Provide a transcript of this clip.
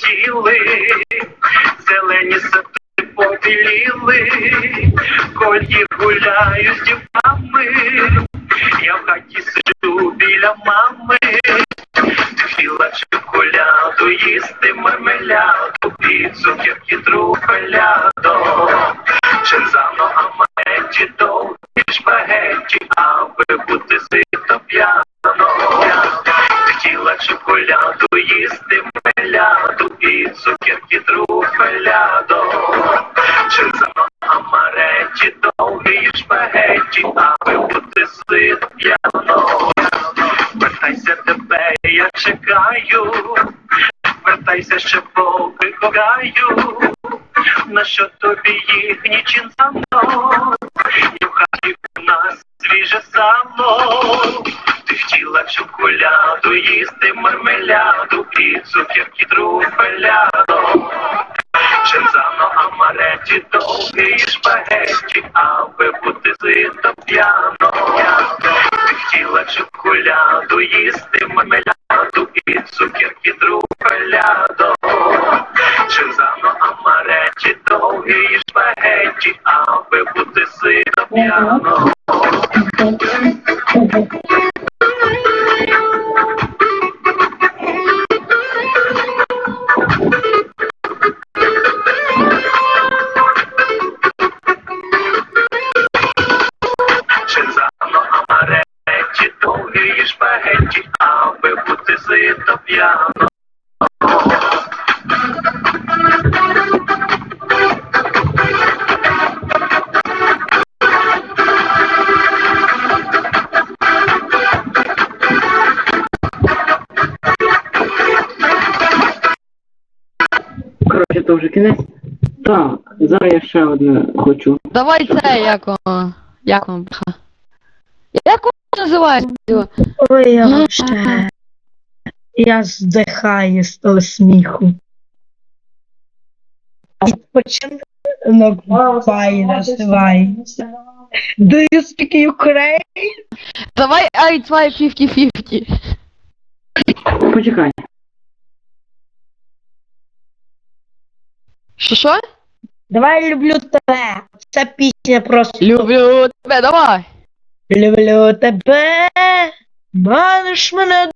полетіли, зелені сади побіліли, колі гуляю з дівками, я в хаті сиджу біля мами, хотіла шоколяду, їсти мармеляду, і цукерки трухоляду, Чензано, амаретті, Хотіла шоколяду, їсти меляду, і цукерки трухоляду. Чензано, амаретті, довгі шпагетті, аби бути сито п'яно. Вертайся тебе, я чекаю, вертайся ще поки кохаю, на що тобі їхні чинзано, і в хаті в нас свіже сало. Шоколяду, їсти мармеляду і цукерки трухоляду. Чензано, амаретті, довгі шпагетті, аби бути сито п'яно. Ти хотіла шоколяду, їсти мармеляду і цукерки трухоляду. Чензано, амаретті, довгі шпагетті, аби бути сито п'яно. Коротше, то вже кінець. Так, зараз я ще одне хочу. Давай це, як воно. Як воно, бляха. Як воно називається? Ой, я Ну, вообще. Я здихаю з того сміху. Відпочинок буває, називається. Do you speak Ukraine? Давай I try 50-50. Почекай. Що що? Давай люблю тебе. Це пісня просто. Люблю тебе, давай. Люблю тебе. Маниш мене